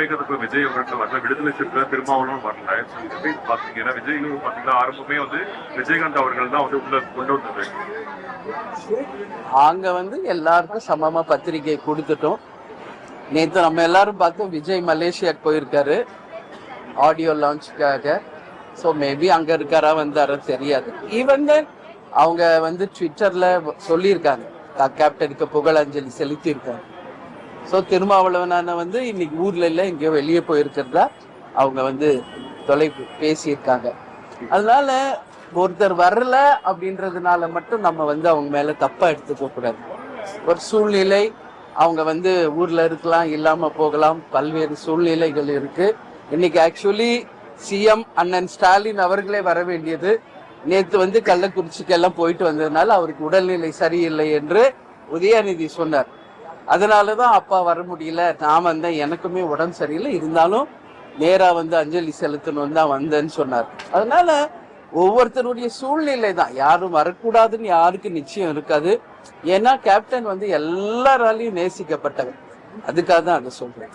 தமிழகத்துக்கு விஜய் அவர்கள் வரல விடுதலை சிறுத்தை திருமாவளவன் வரல பாத்தீங்கன்னா விஜய் பாத்தீங்கன்னா ஆரம்பமே வந்து விஜயகாந்த் அவர்கள் தான் வந்து உள்ள கொண்டு வந்தது. அங்க வந்து எல்லாருக்கும் சமமா பத்திரிகை கொடுத்துட்டோம். நேற்று நம்ம எல்லாரும் பார்த்தோம் விஜய் மலேசியாக்கு போயிருக்காரு. ஆடியோ லான்ச்சுக்காக ஸோ மேபி அங்க இருக்காரா வந்தாரா தெரியாது. ஈவன் அவங்க வந்து ட்விட்டர்ல சொல்லியிருக்காங்க. கேப்டனுக்கு புகழஞ்சலி செலுத்தியிருக்காங்க ஸோ திருமாவளவனான வந்து இன்னைக்கு ஊர்ல இல்லை எங்கேயோ வெளியே போயிருக்கிறதா அவங்க வந்து தொலைப்பு பேசியிருக்காங்க. அதனால ஒருத்தர் வரல அப்படின்றதுனால மட்டும் நம்ம வந்து அவங்க மேல தப்பா எடுத்துக்க கூடாது. ஒரு சூழ்நிலை அவங்க வந்து ஊர்ல இருக்கலாம் இல்லாம போகலாம் பல்வேறு சூழ்நிலைகள் இருக்கு. இன்னைக்கு ஆக்சுவலி சிஎம் அண்ணன் ஸ்டாலின் அவர்களே வர வேண்டியது. நேத்து வந்து கள்ளக்குறிச்சிக்கு எல்லாம் போயிட்டு வந்ததுனால அவருக்கு உடல்நிலை சரியில்லை என்று உதயநிதி சொன்னார். அதனாலதான் அப்பா வர முடியல. நான் வந்தேன் எனக்குமே உடம்பு சரியில்லை. இருந்தாலும் நேராக வந்து அஞ்சலி செலுத்தணும் தான் வந்தேன்னு சொன்னார். அதனால ஒவ்வொருத்தருடைய சூழ்நிலை தான். யாரும் வரக்கூடாதுன்னு யாருக்கு நிச்சயம் இருக்காது. ஏன்னா கேப்டன் வந்து எல்லாராலையும் நேசிக்கப்பட்டவர். அதுக்காக தான் அதை சொல்றேன்.